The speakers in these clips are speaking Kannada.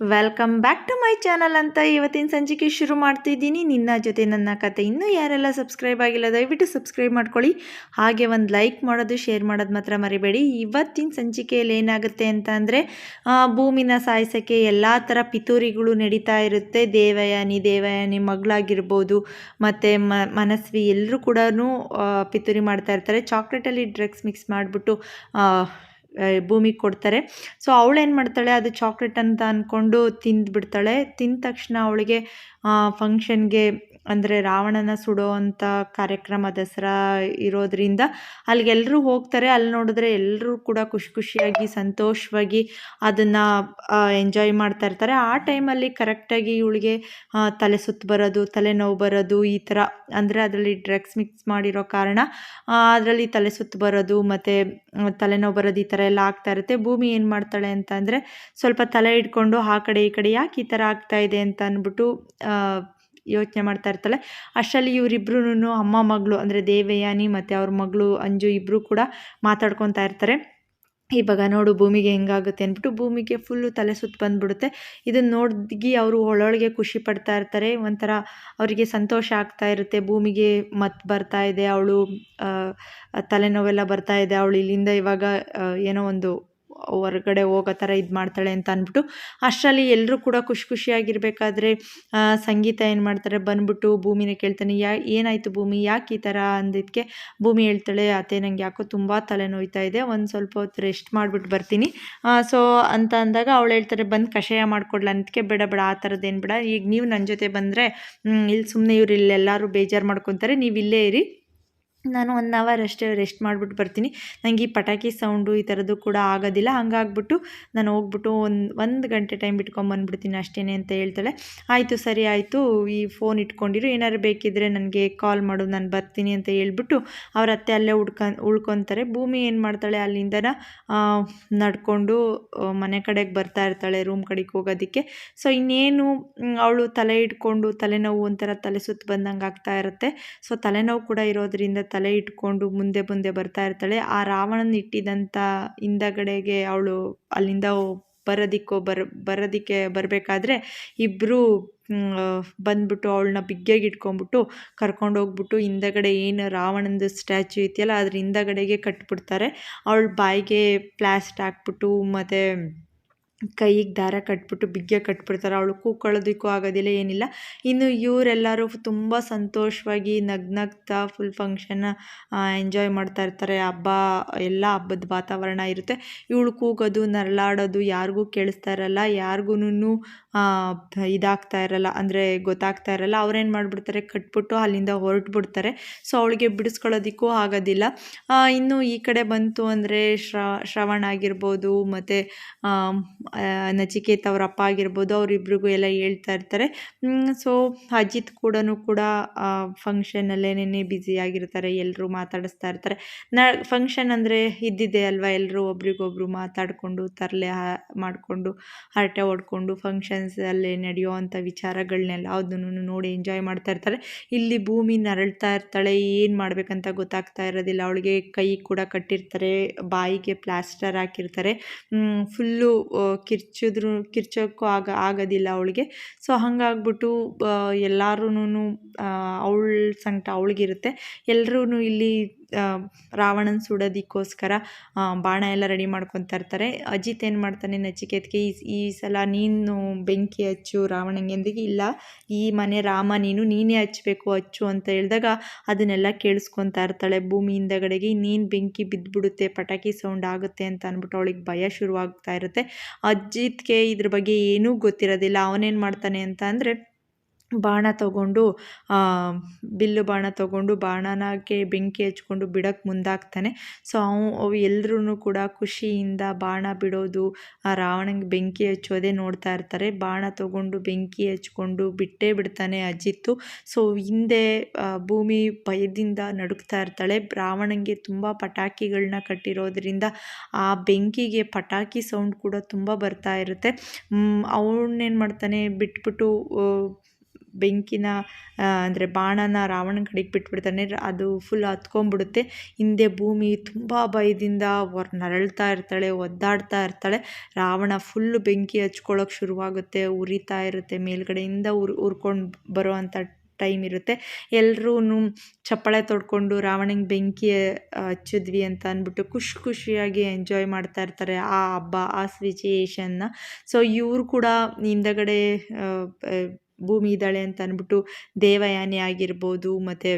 Welcome back to my channel ಅಂತ ಇವತ್ತಿನ ಸಂಜಿಕೆ ಶುರು ಮಾಡ್ತಿದ್ದೀನಿ. ನಿನ್ನ ಜೊತೆ ನನ್ನ ಕತೆ ಇನ್ನೂ ಯಾರೆಲ್ಲ ಸಬ್ಸ್ಕ್ರೈಬ್ ಆಗಿಲ್ಲ, ದಯವಿಟ್ಟು ಸಬ್ಸ್ಕ್ರೈಬ್ ಮಾಡ್ಕೊಳ್ಳಿ. ಹಾಗೆ ಒಂದು ಲೈಕ್ ಮಾಡೋದು ಶೇರ್ ಮಾಡೋದು ಮಾತ್ರ ಮರಿಬೇಡಿ. ಇವತ್ತಿನ ಸಂಚಿಕೆಯಲ್ಲಿ ಏನಾಗುತ್ತೆ ಅಂತ ಅಂದರೆ ಭೂಮಿನ ಸಾಯಿಸೋಕ್ಕೆ ಎಲ್ಲ ಥರ ಪಿತೂರಿಗಳು ನಡೀತಾ ಇರುತ್ತೆ. ದೇವಯಾನಿ ದೇವಯಾನಿ ಮಗಳಾಗಿರ್ಬೋದು, ಮತ್ತು ಮನಸ್ವಿ ಎಲ್ಲರೂ ಕೂಡ ಪಿತೂರಿ ಮಾಡ್ತಾ ಇರ್ತಾರೆ. ಚಾಕ್ಲೇಟಲ್ಲಿ ಡ್ರಗ್ಸ್ ಮಿಕ್ಸ್ ಮಾಡಿಬಿಟ್ಟು ಭೂಮಿಗೆ ಕೊಡ್ತಾರೆ. ಸೊ ಅವಳು ಏನು ಮಾಡ್ತಾಳೆ, ಅದು ಚಾಕ್ಲೇಟ್ ಅಂತ ಅಂದ್ಕೊಂಡು ತಿಂದುಬಿಡ್ತಾಳೆ. ತಿಂದ ತಕ್ಷಣ ಅವಳಿಗೆ ಫಂಕ್ಷನ್ಗೆ ಅಂದರೆ ರಾವಣನ ಸುಡೋ ಅಂಥ ಕಾರ್ಯಕ್ರಮ ದಸರಾ ಇರೋದರಿಂದ ಅಲ್ಲಿಗೆಲ್ಲರೂ ಹೋಗ್ತಾರೆ. ಅಲ್ಲಿ ನೋಡಿದ್ರೆ ಎಲ್ಲರೂ ಕೂಡ ಖುಷಿ ಖುಷಿಯಾಗಿ, ಸಂತೋಷವಾಗಿ ಅದನ್ನು ಎಂಜಾಯ್ ಮಾಡ್ತಾ ಇರ್ತಾರೆ. ಆ ಟೈಮಲ್ಲಿ ಕರೆಕ್ಟಾಗಿ ಇವಳಿಗೆ ತಲೆ ಸುತ್ತು ಬರೋದು, ತಲೆನೋವು ಬರೋದು ಈ ಥರ ಅಂದರೆ ಅದರಲ್ಲಿ ಡ್ರಗ್ಸ್ ಮಿಕ್ಸ್ ಮಾಡಿರೋ ಕಾರಣ ಅದರಲ್ಲಿ ತಲೆ ಸುತ್ತು ಬರೋದು ಮತ್ತು ತಲೆನೋವು ಬರೋದು ಈ ಥರ ಎಲ್ಲ ಆಗ್ತಾ ಇರುತ್ತೆ. ಭೂಮಿ ಏನು ಮಾಡ್ತಾಳೆ ಅಂತ ಅಂದರೆ ಸ್ವಲ್ಪ ತಲೆ ಇಟ್ಕೊಂಡು ಆ ಕಡೆ ಈ ಕಡೆ ಯಾಕೆ ಈ ಥರ ಆಗ್ತಾ ಇದೆ ಅಂತ ಅಂದ್ಬಿಟ್ಟು ಯೋಚನೆ ಮಾಡ್ತಾ ಇರ್ತಾಳೆ. ಅಷ್ಟರಲ್ಲಿ ಇವರಿಬ್ರು ಅಮ್ಮ, ಮಗಳು ಅಂದರೆ ದೇವಯಾನಿ ಮತ್ತು ಅವ್ರ ಮಗಳು, ಅಂಜು ಇಬ್ಬರು ಕೂಡ ಮಾತಾಡ್ಕೊತಾ ಇರ್ತಾರೆ. ಇವಾಗ ನೋಡು ಭೂಮಿಗೆ ಹೆಂಗಾಗುತ್ತೆ ಅಂದ್ಬಿಟ್ಟು ಭೂಮಿಗೆ ಫುಲ್ಲು ತಲೆ ಸುತ್ತು ಬಂದ್ಬಿಡುತ್ತೆ. ಇದನ್ನು ನೋಡಿ ಅವರು ಒಳೊಳಗೆ ಖುಷಿ ಪಡ್ತಾ ಇರ್ತಾರೆ. ಒಂಥರ ಅವರಿಗೆ ಸಂತೋಷ ಆಗ್ತಾ ಇರುತ್ತೆ. ಭೂಮಿಗೆ ಮತ್ ಬರ್ತಾ ಇದೆ, ಅವಳು ತಲೆನೋವೆಲ್ಲ ಬರ್ತಾ ಇದೆ. ಅವಳು ಇಲ್ಲಿಂದ ಇವಾಗ ಏನೋ ಒಂದು ಹೊರಗಡೆ ಹೋಗೋ ಥರ ಇದು ಮಾಡ್ತಾಳೆ ಅಂತ ಅಂದ್ಬಿಟ್ಟು ಅಷ್ಟರಲ್ಲಿ ಎಲ್ಲರೂ ಕೂಡ ಖುಷಿ ಖುಷಿಯಾಗಿರಬೇಕಾದ್ರೆ ಸಂಗೀತ ಏನು ಮಾಡ್ತಾರೆ, ಬಂದ್ಬಿಟ್ಟು ಭೂಮಿನ ಕೇಳ್ತಾನೆ, ಯಾ, ಏನಾಯಿತು ಭೂಮಿ, ಯಾಕೆ ಈ ಥರ ಅಂದಿದ್ದಕ್ಕೆ ಭೂಮಿ ಹೇಳ್ತಾಳೆ, ಅತ್ತೆ, ನಂಗೆ ಯಾಕೋ ತುಂಬ ತಲೆನೋಯ್ತಾ ಇದೆ, ಒಂದು ಸ್ವಲ್ಪ ಹೊತ್ತು ರೆಸ್ಟ್ ಮಾಡಿಬಿಟ್ಟು ಬರ್ತೀನಿ. ಸೊ ಅಂತ ಅಂದಾಗ ಅವಳು ಹೇಳ್ತಾರೆ, ಬಂದು ಕಷಾಯ ಮಾಡಿಕೊಡ್ಲ? ಅಂದಕ್ಕೆ ಬೇಡ ಬೇಡ, ಆ ಥರದ್ದೇನು ಬೇಡ, ಈಗ ನೀವು ನನ್ನ ಜೊತೆ ಬಂದರೆ ಇಲ್ಲಿ ಸುಮ್ಮನೆ ಇವ್ರು ಇಲ್ಲೆಲ್ಲರೂ ಬೇಜಾರು ಮಾಡ್ಕೊತಾರೆ, ನೀವು ಇಲ್ಲೇ ಇರಿ. ನಾನು ಒನ್ ಅವರ್ ಅಷ್ಟೇ ರೆಸ್ಟ್ ಮಾಡಿಬಿಟ್ಟು ಬರ್ತೀನಿ. ನನಗೆ ಈ ಪಟಾಕಿ ಸೌಂಡು ಈ ಥರದ್ದು ಕೂಡ ಆಗೋದಿಲ್ಲ. ಹಂಗಾಗ್ಬಿಟ್ಟು ನಾನು ಹೋಗ್ಬಿಟ್ಟು ಒಂದು ಒಂದು ಗಂಟೆ ಟೈಮ್ ಬಿಟ್ಕೊಂಬಂದ್ಬಿಡ್ತೀನಿ ಅಷ್ಟೇ ಅಂತ ಹೇಳ್ತಾಳೆ. ಆಯಿತು, ಸರಿ, ಆಯಿತು. ಈ ಫೋನ್ ಇಟ್ಕೊಂಡಿರು. ಏನಾದ್ರು ಬೇಕಿದ್ದರೆ ನನಗೆ ಕಾಲ್ ಮಾಡು. ನಾನು ಬರ್ತೀನಿ ಅಂತ ಹೇಳ್ಬಿಟ್ಟು ಅವ್ರ ಅತ್ತೆ ಅಲ್ಲೇ ಉಡ್ಕೊ ಉಳ್ಕೊತಾರೆ. ಭೂಮಿ ಏನು ಮಾಡ್ತಾಳೆ? ಅಲ್ಲಿಂದ ನಡ್ಕೊಂಡು ಮನೆ ಕಡೆಗೆ ಬರ್ತಾ ಇರ್ತಾಳೆ ರೂಮ್ ಕಡೆಗೆ ಹೋಗೋದಕ್ಕೆ. ಸೊ ಇನ್ನೇನು ಅವಳು ತಲೆ ಇಟ್ಕೊಂಡು ತಲೆನೋವು ಒಂಥರ ತಲೆ ಸುತ್ತ ಬಂದಂಗೆ ಆಗ್ತಾ ಇರುತ್ತೆ. ಸೊ ತಲೆನೋವು ಕೂಡ ಇರೋದ್ರಿಂದ ತಲೆ ಇಟ್ಕೊಂಡು ಮುಂದೆ ಮುಂದೆ ಬರ್ತಾ ಇರ್ತಾಳೆ. ಆ ರಾವಣನ ಇಟ್ಟಿದಂಥ ಹಿಂದಗಡೆಗೆ ಅವಳು ಅಲ್ಲಿಂದ ಬರೋದಿಕ್ಕೋ ಬರ್, ಬರೋದಿಕ್ಕೆ ಬರಬೇಕಾದ್ರೆ ಇಬ್ಬರು ಬಂದ್ಬಿಟ್ಟು ಅವಳನ್ನ ಬಿಗ್ಗೆಗೆ ಇಟ್ಕೊಂಡ್ಬಿಟ್ಟು ಕರ್ಕೊಂಡೋಗ್ಬಿಟ್ಟು ಹಿಂದಗಡೆ ಏನು ರಾವಣಂದು ಸ್ಟ್ಯಾಚು ಇದೆಯಲ್ಲ ಅದ್ರ ಹಿಂದಗಡೆಗೆ ಕಟ್ಬಿಡ್ತಾರೆ. ಅವಳ ಬಾಯಿಗೆ ಪ್ಲಾಸ್ಟ್ ಹಾಕ್ಬಿಟ್ಟು ಮತ್ತು ಕೈಗೆ ದಾರ ಕಟ್ಬಿಟ್ಟು, ಬಿಗ್ಗೆ ಕಟ್ಬಿಡ್ತಾರೆ. ಅವಳು ಕೂಕೊಳ್ಳೋದಕ್ಕೂ ಆಗೋದಿಲ್ಲ, ಏನಿಲ್ಲ. ಇನ್ನು ಇವರೆಲ್ಲರೂ ತುಂಬ ಸಂತೋಷವಾಗಿ ನಗ್ನಗ್ತಾ ಫುಲ್ ಫಂಕ್ಷನ್ನ ಎಂಜಾಯ್ ಮಾಡ್ತಾ ಇರ್ತಾರೆ. ಹಬ್ಬ, ಎಲ್ಲ ಹಬ್ಬದ ವಾತಾವರಣ ಇರುತ್ತೆ. ಇವಳು ಕೂಗೋದು, ನರಳಾಡೋದು ಯಾರಿಗೂ ಕೇಳಿಸ್ತಾ ಇರಲ್ಲ. ಯಾರಿಗೂ ಇದಾಗ್ತಾ ಇರಲ್ಲ. ಅಂದರೆ ಗೊತ್ತಾಗ್ತಾ ಇರಲ್ಲ. ಅವ್ರೇನು ಮಾಡಿಬಿಡ್ತಾರೆ? ಕಟ್ಬಿಟ್ಟು ಅಲ್ಲಿಂದ ಹೊರಟುಬಿಡ್ತಾರೆ. ಸೊ ಅವಳಿಗೆ ಬಿಡಿಸ್ಕೊಳ್ಳೋದಕ್ಕೂ ಆಗೋದಿಲ್ಲ. ಇನ್ನು ಈ ಕಡೆ ಬಂತು ಅಂದರೆ ಶ್ರವಣ ಆಗಿರ್ಬೋದು, ಮತ್ತು ನಚಿಕೇತ್ ಅವ್ರ ಅಪ್ಪ ಆಗಿರ್ಬೋದು, ಅವರಿಬ್ರಿಗೂ ಎಲ್ಲ ಹೇಳ್ತಾ ಇರ್ತಾರೆ. ಸೊ ಅಜಿತ್ ಕೂಡ ಕೂಡ ಫಂಕ್ಷನಲ್ಲೇನೇ ಬ್ಯುಸಿ ಆಗಿರ್ತಾರೆ ಎಲ್ಲರೂ ಮಾತಾಡಿಸ್ತಾ ಇರ್ತಾರೆ. ನ ಫಂಕ್ಷನ್ ಅಂದರೆ ಇದ್ದಿದ್ದೆ ಅಲ್ವಾ ಎಲ್ಲರೂ ಒಬ್ರಿಗೊಬ್ರು ಮಾತಾಡಿಕೊಂಡು, ತರಲೆ ಮಾಡಿಕೊಂಡು, ಹರಟೆ ಹೊಡ್ಕೊಂಡು ಫಂಕ್ಷನ್ಸಲ್ಲೇ ನಡೆಯೋ ಅಂಥ ವಿಚಾರಗಳನ್ನೆಲ್ಲ ಅದನ್ನು ನೋಡಿ ಎಂಜಾಯ್ ಮಾಡ್ತಾ ಇರ್ತಾರೆ. ಇಲ್ಲಿ ಭೂಮಿ ನರಳ್ತಾ ಇರ್ತಾಳೆ, ಏನು ಮಾಡಬೇಕಂತ ಗೊತ್ತಾಗ್ತಾ ಇರೋದಿಲ್ಲ. ಅವಳಿಗೆ ಕೈ ಕೂಡ ಕಟ್ಟಿರ್ತಾರೆ, ಬಾಯಿಗೆ ಪ್ಲಾಸ್ಟರ್ ಹಾಕಿರ್ತಾರೆ. ಫುಲ್ಲು ಕಿರ್ಚಿದ್ರು ಕಿರ್ಚೋಕ್ಕೂ ಆಗ ಆಗೋದಿಲ್ಲ ಅವಳಿಗೆ. ಸೊ ಹಾಗಾಗ್ಬಿಟ್ಟು ಎಲ್ಲರೂ ಅವಳ ಸಂಕಟ ಅವಳಿಗಿರುತ್ತೆ. ಎಲ್ಲರೂ ಇಲ್ಲಿ ರಾವಣನ ಸುಡೋದಕ್ಕೋಸ್ಕರ ಬಾಣ ಎಲ್ಲ ರೆಡಿ ಮಾಡ್ಕೊತಾ ಇರ್ತಾರೆ. ಅಜಿತ್ ಏನು ಮಾಡ್ತಾನೆ, ನಚಿಕೇತ್ಗೆ ಈ ಈ ಸಲ ನೀನು ಬೆಂಕಿ ಹಚ್ಚು, ರಾವಣಂಗೆ ಅಂದಿಗೆ ಇಲ್ಲ. ಈ ಮನೆ ರಾಮ, ನೀನು ನೀನೇ ಹಚ್ಚಬೇಕು, ಹಚ್ಚು ಅಂತ ಹೇಳಿದಾಗ ಅದನ್ನೆಲ್ಲ ಕೇಳಿಸ್ಕೊತಾ ಇರ್ತಾಳೆ. ಭೂಮಿ ಹಿಂದಗಡೆಗೆ ನೀನು ಬೆಂಕಿ ಬಿದ್ದುಬಿಡುತ್ತೆ ಪಟಾಕಿ ಸೌಂಡ್ ಆಗುತ್ತೆ ಅಂತ ಅಂದ್ಬಿಟ್ಟು ಅವಳಿಗೆ ಭಯ ಶುರುವಾಗ್ತಾ ಇರುತ್ತೆ. ಅಜಿತ್ಗೆ ಇದ್ರ ಬಗ್ಗೆ ಏನೂ ಗೊತ್ತಿರೋದಿಲ್ಲ. ಅವನೇನು ಮಾಡ್ತಾನೆ ಅಂತ ಅಂದರೆ ಬಾಣ ತಗೊಂಡು ಬಿಲ್ಲು ಬಾಣ ತಗೊಂಡು ಬಾಣನಕ್ಕೆ ಬೆಂಕಿ ಹಚ್ಕೊಂಡು ಬಿಡೋಕ್ಕೆ ಮುಂದಾಗ್ತಾನೆ. ಸೊ, ಅವು ಎಲ್ಲರೂ ಕೂಡ ಖುಷಿಯಿಂದ ಬಾಣ ಬಿಡೋದು, ಆ ರಾವಣಂಗೆ ಬೆಂಕಿ ಹಚ್ಚೋದೇ ನೋಡ್ತಾ ಇರ್ತಾರೆ. ಬಾಣ ತಗೊಂಡು ಬೆಂಕಿ ಹಚ್ಕೊಂಡು ಬಿಟ್ಟೇ ಬಿಡ್ತಾನೆ ಅಜಿತ್ತು. ಸೊ, ಹಿಂದೆ ಭೂಮಿ ಭಯದಿಂದ ನಡುಕ್ತಾ ಇರ್ತಾಳೆ. ರಾವಣಂಗೆ ತುಂಬ ಪಟಾಕಿಗಳನ್ನ ಕಟ್ಟಿರೋದ್ರಿಂದ ಆ ಬೆಂಕಿಗೆ ಪಟಾಕಿ ಸೌಂಡ್ ಕೂಡ ತುಂಬ ಬರ್ತಾ ಇರುತ್ತೆ. ಅವನೇನು ಮಾಡ್ತಾನೆ, ಬಿಟ್ಬಿಟ್ಟು ಬೆಂಕಿನ ಅಂದರೆ ಬಾಣನ ರಾವಣನ ಕಡೆಗೆ ಬಿಟ್ಬಿಡ್ತಾನೆ, ಅದು ಫುಲ್ ಹತ್ಕೊಂಬಿಡುತ್ತೆ ಹಿಂದೆ ಭೂಮಿ ತುಂಬ ಭಯದಿಂದ ಹೊರ ನರಳ್ತಾ ಇರ್ತಾಳೆ, ಒದ್ದಾಡ್ತಾ ಇರ್ತಾಳೆ. ರಾವಣ ಫುಲ್ಲು ಬೆಂಕಿ ಹಚ್ಕೊಳ್ಳೋಕೆ ಶುರುವಾಗುತ್ತೆ, ಉರಿತಾ ಇರುತ್ತೆ, ಮೇಲ್ಗಡೆಯಿಂದ ಉರ್, ಉರ್ಕೊಂಡು ಬರೋ ಟೈಮ್ ಇರುತ್ತೆ. ಎಲ್ಲರೂ ಚಪ್ಪಳೆ ತೊಡ್ಕೊಂಡು ರಾವಣಂಗೆ ಬೆಂಕಿ ಹಚ್ಚಿದ್ವಿ ಅಂತ ಅಂದ್ಬಿಟ್ಟು ಖುಷಿ ಖುಷಿಯಾಗಿ ಎಂಜಾಯ್ ಮಾಡ್ತಾ ಇರ್ತಾರೆ ಆ ಹಬ್ಬ, ಆ ಸಿಚುಯೇಷನ್ನ ಸೊ ಇವರು ಕೂಡ ಹಿಂದಗಡೆ ಭೂಮಿ ಇದ್ದಾಳೆ ಅಂತ ಅಂದ್ಬಿಟ್ಟು ದೇವಯಾನಿ ಆಗಿರ್ಬೋದು ಮತ್ತು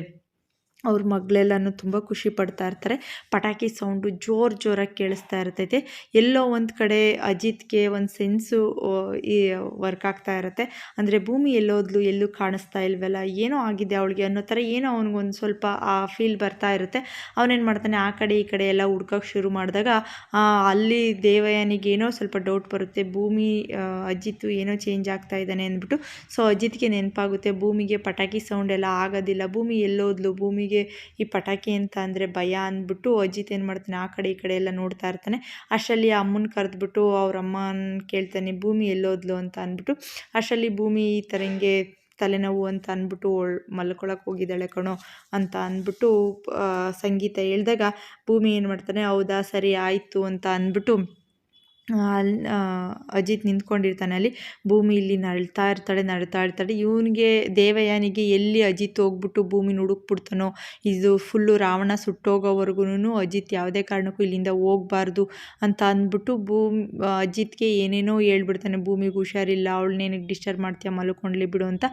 ಅವ್ರ ಮಗಳೆಲ್ಲನೂ ತುಂಬ ಖುಷಿ ಪಡ್ತಾ ಇರ್ತಾರೆ. ಪಟಾಕಿ ಸೌಂಡು ಜೋರು ಜೋರಾಗಿ ಕೇಳಿಸ್ತಾ ಇರ್ತೈತೆ. ಎಲ್ಲೋ ಒಂದು ಕಡೆ ಅಜಿತ್ಗೆ ಒಂದು ಸೆನ್ಸು ಈ, ವರ್ಕ್ ಆಗ್ತಾ ಇರುತ್ತೆ. ಅಂದರೆ ಭೂಮಿ ಎಲ್ಲೋದ್ಲು ಎಲ್ಲೂ ಕಾಣಿಸ್ತಾ ಇಲ್ವಲ್ಲ, ಏನೋ ಆಗಿದೆ ಅವಳಿಗೆ ಅನ್ನೋ ಥರ ಏನೋ ಅವ್ನಿಗೊಂದು ಸ್ವಲ್ಪ ಆ ಫೀಲ್ ಬರ್ತಾ ಇರುತ್ತೆ. ಅವನೇನು ಮಾಡ್ತಾನೆ, ಆ ಕಡೆ ಈ ಕಡೆ ಎಲ್ಲ ಹುಡ್ಕೋಕ್ಕೆ ಶುರು ಮಾಡಿದಾಗ ಅಲ್ಲಿ ದೇವಯಾನಿಗೆ ಏನೋ ಸ್ವಲ್ಪ ಡೌಟ್ ಬರುತ್ತೆ. ಭೂಮಿ ಅಜಿತ್ತು ಏನೋ ಚೇಂಜ್ ಆಗ್ತಾ ಇದ್ದಾನೆ ಅಂದ್ಬಿಟ್ಟು ಸೊ ಅಜಿತ್ಗೆ ನೆನಪಾಗುತ್ತೆ, ಭೂಮಿಗೆ ಪಟಾಕಿ ಸೌಂಡ್ ಎಲ್ಲ ಆಗೋದಿಲ್ಲ, ಭೂಮಿ ಎಲ್ಲೋದ್ಲು, ಭೂಮಿಗೆ ಈ ಪಟಾಕಿ ಅಂತ ಅಂದರೆ ಭಯ ಅಂದ್ಬಿಟ್ಟು ಅಜಿತ್ ಏನು ಮಾಡ್ತಾನೆ, ಆ ಕಡೆ ಈ ಕಡೆ ಎಲ್ಲ ನೋಡ್ತಾ ಇರ್ತಾನೆ. ಅಷ್ಟರಲ್ಲಿ ಅಮ್ಮನ ಕರೆದ್ಬಿಟ್ಟು ಅವ್ರ ಅಮ್ಮನ ಕೇಳ್ತಾನೆ, ಭೂಮಿ ಎಲ್ಲೋದ್ಲು? ಅಂತ ಅಂದ್ಬಿಟ್ಟು. ಅಷ್ಟರಲ್ಲಿ ಭೂಮಿ ಈ ಥರ ಹಿಂಗೆ ತಲೆನೋವು ಅಂತ ಅಂದ್ಬಿಟ್ಟು ಮಲ್ಕೊಳಕ್ಕೆ ಹೋಗಿದ್ದಾಳೆ ಕಣೋ ಅಂತ ಅಂದ್ಬಿಟ್ಟು ಸಂಗೀತ ಹೇಳಿದಾಗ ಭೂಮಿ ಏನು ಮಾಡ್ತಾನೆ, ಹೌದಾ, ಸರಿ, ಆಯಿತು ಅಂತ ಅಂದ್ಬಿಟ್ಟು ಅಲ್ಲಿ ಅಜಿತ್ ನಿಂತ್ಕೊಂಡಿರ್ತಾನೆ. ಅಲ್ಲಿ ಭೂಮಿ ಇಲ್ಲಿ ನಳ್ತಾ ಇರ್ತಾಳೆ ನಳ್ತಾ ಇರ್ತಾಳೆ. ಇವನಿಗೆ, ದೇವಯಾನಿಗೆ ಎಲ್ಲಿ ಅಜಿತ್ ಹೋಗ್ಬಿಟ್ಟು ಭೂಮಿನ ಹುಡುಕ್ಬಿಡ್ತಾನೋ ಇದು ಫುಲ್ಲು ರಾವಣ ಸುಟ್ಟೋಗೋವರೆಗೂ ಅಜಿತ್ ಯಾವುದೇ ಕಾರಣಕ್ಕೂ ಇಲ್ಲಿಂದ ಹೋಗ್ಬಾರ್ದು ಅಂತ ಅಂದ್ಬಿಟ್ಟು ಭೂಮಿ ಅಜಿತ್ಗೆ ಏನೇನೋ ಹೇಳ್ಬಿಡ್ತಾನೆ. ಭೂಮಿಗೆ ಹುಷಾರಿಲ್ಲ ಅವಳನ್ನೇನಕ್ಕೆ ಡಿಸ್ಟರ್ಬ್ ಮಾಡ್ತೀಯ, ಮಲ್ಕೊಂಡ್ಲಿ ಬಿಡು ಅಂತ.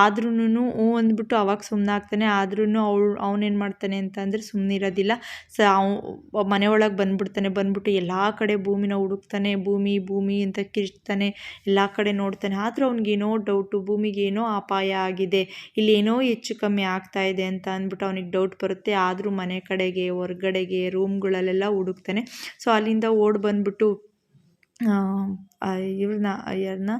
ಆದ್ರೂ ಹ್ಞೂ ಅಂದ್ಬಿಟ್ಟು ಅವಾಗ ಸುಮ್ಮನೆ ಆಗ್ತಾನೆ. ಆದ್ರೂ ಅವಳು, ಅವನೇನು ಮಾಡ್ತಾನೆ ಅಂತ ಅಂದರೆ ಸುಮ್ಮನಿರೋದಿಲ್ಲ ಸ, ಅವ ಮನೆ ಒಳಗೆ ಬಂದ್ಬಿಡ್ತಾನೆ. ಬಂದ್ಬಿಟ್ಟು ಎಲ್ಲ ಕಡೆ ಭೂಮಿನ ಹುಡುಕ್ತಾನೆ. ಭೂಮಿ ಭೂಮಿ ಅಂತ ಕಿರ್ಚ್ತಾನೆ, ಎಲ್ಲ ಕಡೆ ನೋಡ್ತಾನೆ. ಆದರೂ ಅವ್ನಿಗೇನೋ ಡೌಟು ಭೂಮಿಗೆ ಏನೋ ಅಪಾಯ ಆಗಿದೆ. ಇಲ್ಲಿ ಏನೋ ಹೆಚ್ಚು ಕಮ್ಮಿ ಆಗ್ತಾ ಇದೆ ಅಂತ ಅಂದ್ಬಿಟ್ಟು ಅವ್ನಿಗೆ ಡೌಟ್ ಬರುತ್ತೆ. ಆದರೂ ಮನೆ ಕಡೆಗೆ, ಹೊರ್ಗಡೆಗೆ ರೂಮ್ಗಳಲ್ಲೆಲ್ಲ ಹುಡುಕ್ತಾನೆ. ಸೊ ಅಲ್ಲಿಂದ ಓಡಿ ಬಂದ್ಬಿಟ್ಟು ಇವ್ರನ್ನ ಯಾರನ್ನ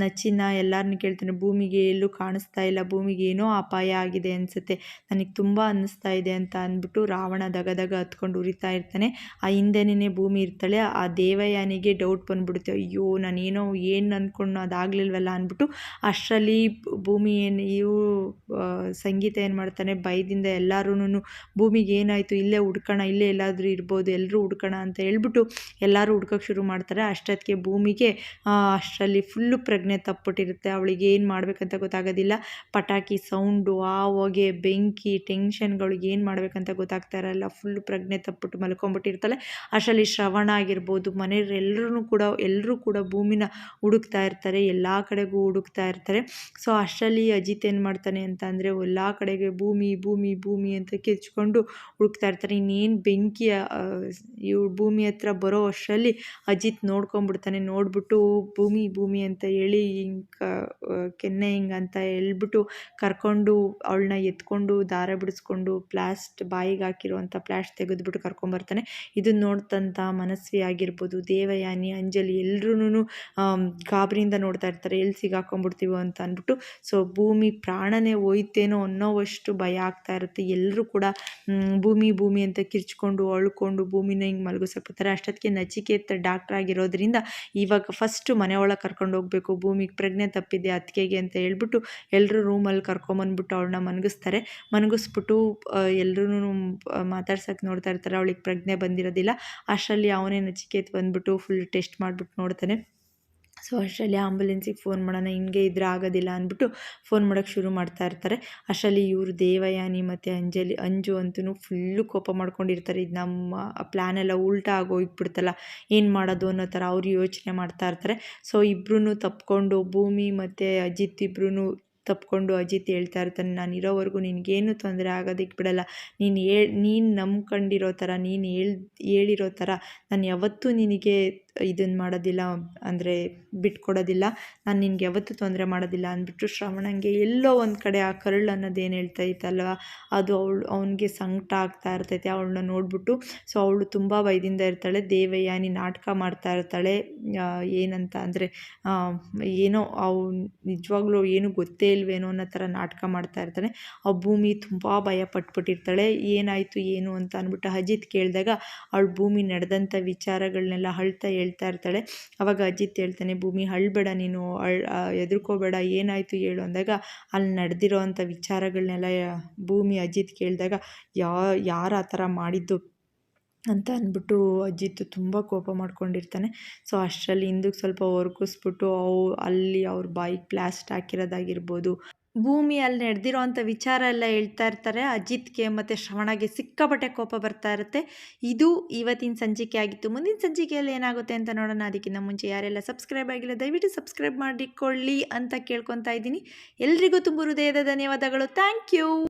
ನಚ್ಚಿನ ಎಲ್ಲರನ್ನ ಕೇಳ್ತಾನೆ, ಭೂಮಿಗೆ ಎಲ್ಲೂ ಕಾಣಿಸ್ತಾ ಇಲ್ಲ, ಭೂಮಿಗೆ ಏನೋ ಅಪಾಯ ಆಗಿದೆ ಅನಿಸುತ್ತೆ, ನನಗೆ ತುಂಬ ಅನ್ನಿಸ್ತಾ ಇದೆ ಅಂತ ಅಂದ್ಬಿಟ್ಟು ರಾವಣ ದಗ ದಗ ಹತ್ಕೊಂಡು ಉರಿತಾ ಇರ್ತಾನೆ. ಆ ಹಿಂದೆನೇ ಭೂಮಿ ಇರ್ತಾಳೆ, ಆ ದೇವಯಾನಿಗೆ ಡೌಟ್ ಬಂದ್ಬಿಡುತ್ತೆ, ಅಯ್ಯೋ, ನಾನೇನೋ ಏನು ಅಂದ್ಕೊಂಡು ಅದಾಗಲಿಲ್ವಲ್ಲ ಅಂದ್ಬಿಟ್ಟು ಅಷ್ಟರಲ್ಲಿ ಭೂಮಿ ಏನು ಇವು ಸಂಗೀತ ಏನು ಮಾಡ್ತಾನೆ, ಭಯದಿಂದ ಎಲ್ಲರೂ ಭೂಮಿಗೆ ಏನಾಯಿತು, ಇಲ್ಲೇ ಹುಡ್ಕೋಣ, ಇಲ್ಲೇ ಎಲ್ಲಾದರೂ ಇರ್ಬೋದು ಎಲ್ಲರೂ ಹುಡ್ಕೋಣ ಅಂತ ಹೇಳ್ಬಿಟ್ಟು ಎಲ್ಲರೂ ಹುಡ್ಕೋಕ್ಕೆ ಶುರು ಮಾಡ್ತಾರೆ. ಅಷ್ಟೊತ್ತಿಗೆ ಭೂಮಿಗೆ ಅಷ್ಟರಲ್ಲಿ ಫುಲ್ಲು ಪ್ರಜ್ಞೆ ತಪ್ಪಿಟ್ಟಿರುತ್ತೆ ಅವಳಿಗೆ ಏನು ಮಾಡಬೇಕಂತ ಗೊತ್ತಾಗೋದಿಲ್ಲ. ಪಟಾಕಿ ಸೌಂಡು ಆ ಹೊಗೆ ಬೆಂಕಿ ಟೆನ್ಷನ್ಗಳಿಗೆ ಏನು ಮಾಡಬೇಕಂತ ಗೊತ್ತಾಗ್ತಾ ಇರಲ್ಲ. ಫುಲ್ಲು ಪ್ರಜ್ಞೆ ತಪ್ಪಿಟ್ಟು ಮಲ್ಕೊಂಡ್ಬಿಟ್ಟಿರ್ತಾಳೆ ಅಷ್ಟರಲ್ಲಿ ಶ್ರವಣ ಆಗಿರ್ಬೋದು, ಮನೆಯವ್ರು ಎಲ್ಲರೂ ಕೂಡ ಎಲ್ಲರೂ ಕೂಡ ಭೂಮಿನ ಹುಡುಕ್ತಾ ಇರ್ತಾರೆ. ಎಲ್ಲ ಕಡೆಗೂ ಹುಡುಕ್ತಾ ಇರ್ತಾರೆ. ಸೊ ಅಷ್ಟರಲ್ಲಿ ಅಜಿತ್ ಏನು ಮಾಡ್ತಾನೆ ಅಂತ ಅಂದರೆ ಎಲ್ಲ ಕಡೆಗೆ ಭೂಮಿ ಭೂಮಿ ಭೂಮಿ ಅಂತ ಕೆಚ್ಕೊಂಡು ಹುಡುಕ್ತಾ ಇರ್ತಾರೆ ಇನ್ನೇನು ಬೆಂಕಿ ಇವ್ ಭೂಮಿ ಹತ್ರ ಬರೋ ಅಷ್ಟರಲ್ಲಿ ಅಜಿತ್ ನೋಡ್ಕೊಂಬಿಡ್ತಾನೆ ನೋಡ್ಬಿಟ್ಟು ಭೂಮಿ ಭೂಮಿ ಅಂತ ಹೇಳಿ ಹಿಂಗೆ ಕೆನ್ನೆ ಹಿಂಗೆ ಅಂತ ಹೇಳ್ಬಿಟ್ಟು ಕರ್ಕೊಂಡು ಅವಳನ್ನ ಎತ್ಕೊಂಡು ದಾರ ಬಿಡಿಸ್ಕೊಂಡು ಪ್ಲಾಸ್ಟ್ ಬಾಯಿಗೆ ಹಾಕಿರುವಂಥ ಪ್ಲಾಸ್ಟ್ ತೆಗೆದುಬಿಟ್ಟು ಕರ್ಕೊಂಬರ್ತಾನೆ. ಇದನ್ನ ನೋಡ್ತಂಥ ಮನಸ್ವಿ ಆಗಿರ್ಬೋದು. ದೇವಯಾನಿ, ಅಂಜಲಿ ಎಲ್ರೂ ಗಾಬರಿಯಿಂದ ನೋಡ್ತಾ ಇರ್ತಾರೆ. ಎಲ್ಲಿ ಸಿಗಾಕೊಂಡ್ಬಿಡ್ತೀವೋ ಅಂತ ಅಂದ್ಬಿಟ್ಟು. ಸೊ, ಭೂಮಿ ಪ್ರಾಣನೇ ಹೋಯ್ತೇನೋ ಅನ್ನೋವಷ್ಟು ಭಯ ಆಗ್ತಾ ಇರುತ್ತೆ. ಎಲ್ಲರೂ ಕೂಡ ಭೂಮಿ ಭೂಮಿ ಅಂತ ಕಿರ್ಚ್ಕೊಂಡು ಅಳ್ಕೊಂಡು ಭೂಮಿನ ಹಿಂಗೆ ಮಲಗಿಸಕ್ತಾರೆ ಅಷ್ಟೊತ್ತಿಗೆ ನಚಿಕೇತ ಡಾಕ್ಟ್ರ್ ಆಗಿರೋದ್ರಿಂದ ಇವಾಗ ಫಸ್ಟು ಮನೆ ಒಳಗೆ ಕರ್ಕೊಂಡು ಹೋಗಬೇಕು, ಭೂಮಿಗೆ ಪ್ರಜ್ಞೆ ತಪ್ಪಿದೆ ಅತ್ತಿಗೆಗೆ ಅಂತ ಹೇಳ್ಬಿಟ್ಟು ಎಲ್ಲರೂ ರೂಮಲ್ಲಿ ಕರ್ಕೊಂಬಂದ್ಬಿಟ್ಟು ಅವಳನ್ನ ಮನಗಿಸ್ತಾರೆ. ಮನಗಿಸ್ಬಿಟ್ಟು ಎಲ್ಲರೂ ಮಾತಾಡ್ಸೋಕ್ಕೆ ನೋಡ್ತಾ ಇರ್ತಾರೆ, ಅವಳಿಗೆ ಪ್ರಜ್ಞೆ ಬಂದಿರೋದಿಲ್ಲ. ಅಷ್ಟರಲ್ಲಿ ಅವನೇ ನಚಿಕೇತ್ ಬಂದ್ಬಿಟ್ಟು ಫುಲ್ ಟೆಸ್ಟ್ ಮಾಡಿಬಿಟ್ಟು ನೋಡ್ತಾನೆ. ಸೊ ಅಷ್ಟರಲ್ಲಿ ಆಂಬುಲೆನ್ಸಿಗೆ ಫೋನ್ ಮಾಡೋಣ, ಹಿಂಗೆ ಇದ್ರೆ ಆಗೋದಿಲ್ಲ ಅಂದ್ಬಿಟ್ಟು ಫೋನ್ ಮಾಡೋಕ್ಕೆ ಶುರು ಮಾಡ್ತಾ ಇರ್ತಾರೆ. ಅಷ್ಟರಲ್ಲಿ ಇವರು ದೇವಯಾನಿ ಮತ್ತು ಅಂಜಲಿ, ಅಂಜು ಅಂತೂ ಫುಲ್ಲು ಕೋಪ ಮಾಡ್ಕೊಂಡಿರ್ತಾರೆ. ಇದು ನಮ್ಮ ಪ್ಲ್ಯಾನ್ ಎಲ್ಲ ಉಲ್ಟಾ ಆಗೋಗ್ಬಿಡ್ತಲ್ಲ, ಏನು ಮಾಡೋದು ಅನ್ನೋ ಥರ ಅವರು ಯೋಚನೆ ಮಾಡ್ತಾ ಇರ್ತಾರೆ. ಸೊ ಇಬ್ಬರೂ ತಪ್ಪಿಕೊಂಡು ಭೂಮಿ ಮತ್ತು ಅಜಿತ್ ಇಬ್ಬರೂ ತಪ್ಪಿಕೊಂಡು ಅಜಿತ್ ಹೇಳ್ತಾ ಇರ್ತಾನೆ, ನಾನು ಇರೋವರೆಗೂ ನಿನಗೇನು ತೊಂದರೆ ಆಗೋದಕ್ಕೆ ಬಿಡಲ್ಲ. ನೀನು ಹೇಳ್, ನೀನು ನಂಬ್ಕೊಂಡಿರೋ ಥರ, ನೀನು ಹೇಳ್ ಹೇಳಿರೋ ಥರ, ನಾನು ಯಾವತ್ತೂ ನಿನಗೆ ಇದನ್ನು ಮಾಡೋದಿಲ್ಲ, ಅಂದರೆ ಬಿಟ್ಕೊಡೋದಿಲ್ಲ. ನಾನು ನಿನಗೆ ಯಾವತ್ತೂ ತೊಂದರೆ ಮಾಡೋದಿಲ್ಲ ಅಂದ್ಬಿಟ್ಟು ಶ್ರವಣಂಗೆ ಎಲ್ಲೋ ಒಂದು ಕಡೆ ಆ ಕರುಳು ಅನ್ನೋದು ಏನು ಹೇಳ್ತಾ ಇತ್ತಲ್ವ, ಅದು ಅವಳು, ಅವನಿಗೆ ಸಂಕಟ ಆಗ್ತಾ ಇರ್ತೈತೆ, ಅವಳನ್ನ ನೋಡ್ಬಿಟ್ಟು. ಸೊ ಅವಳು ತುಂಬ ಭಯದಿಂದ ಇರ್ತಾಳೆ ದೇವಯಾನಿ ನಾಟಕ ಮಾಡ್ತಾ ಇರ್ತಾಳೆ ಏನಂತ ಅಂದರೆ ಏನೋ ಅವು ನಿಜವಾಗ್ಲೂ ಏನು ಗೊತ್ತೇ ಇಲ್ವೇನೋ ಅನ್ನೋ ಥರ ನಾಟಕ ಮಾಡ್ತಾ ಇರ್ತಾನೆ ಆ ಭೂಮಿ ತುಂಬ ಭಯ ಪಟ್ಬಿಟ್ಟಿರ್ತಾಳೆ, ಏನಾಯಿತು ಏನು ಅಂತ ಅಂದ್ಬಿಟ್ಟು ಅಜಿತ್ ಕೇಳಿದಾಗ, ಅವಳು ಭೂಮಿ ನಡೆದಂಥ ವಿಚಾರಗಳನ್ನೆಲ್ಲ ಅಳ್ತಾ ಹೇಳ್ತಾ ಇರ್ತಾಳೆ. ಅವಾಗ ಅಜಿತ್ ಹೇಳ್ತಾನೆ, ಭೂಮಿ ಅಳ್ಬೇಡ ನೀನು ಅಳ್ ಎದುರ್ಕೋಬೇಡ ಏನಾಯಿತು ಹೇಳು. ಅಂದಾಗ ಅಲ್ಲಿ ನಡೆದಿರೋ ಅಂಥ ವಿಚಾರಗಳನ್ನೆಲ್ಲ ಭೂಮಿ, ಅಜಿತ್ ಕೇಳಿದಾಗ, ಯಾ, ಯಾರು ಆ ಥರ ಮಾಡಿದ್ದು? ಅಂತ ಅಂದ್ಬಿಟ್ಟು ಅಜಿತ್ ತುಂಬ ಕೋಪ ಮಾಡ್ಕೊಂಡಿರ್ತಾನೆ. ಸೊ, ಅಷ್ಟರಲ್ಲಿ ಹಿಂದಕ್ಕೆ ಸ್ವಲ್ಪ ಒರ್ಕಿಸ್ಬಿಟ್ಟು ಅವು, ಅಲ್ಲಿ ಅವ್ರ ಬಾಯಿಗೆ ಪ್ಲಾಸ್ಟ್ ಹಾಕಿರೋದಾಗಿರ್ಬೋದು. ಭೂಮಿ ಅಲ್ಲಿ ನಡೆದಿರೋ ಅಂಥ ವಿಚಾರ ಎಲ್ಲ ಹೇಳ್ತಾ ಇರ್ತಾರೆ. ಅಜಿತ್ಗೆ ಮತ್ತು ಶ್ರವಣಗೆ ಸಿಕ್ಕಾಪಟ್ಟೆ ಕೋಪ ಬರ್ತಾ ಇರುತ್ತೆ. ಇದು ಇವತ್ತಿನ ಸಂಚಿಕೆ ಆಗಿತ್ತು. ಮುಂದಿನ ಸಂಚಿಕೆಯಲ್ಲಿ ಏನಾಗುತ್ತೆ ಅಂತ ನೋಡೋಣ. ಅದಕ್ಕಿಂತ ಮುಂಚೆ ಯಾರೆಲ್ಲ ಸಬ್ಸ್ಕ್ರೈಬ್ ಆಗಿಲ್ಲ, ದಯವಿಟ್ಟು ಸಬ್ಸ್ಕ್ರೈಬ್ ಮಾಡಿಕೊಳ್ಳಿ ಅಂತ ಕೇಳ್ಕೊತಾ ಇದ್ದೀನಿ. ಎಲ್ರಿಗೂ ತುಂಬ ಹೃದಯದ ಧನ್ಯವಾದಗಳು. Thank you.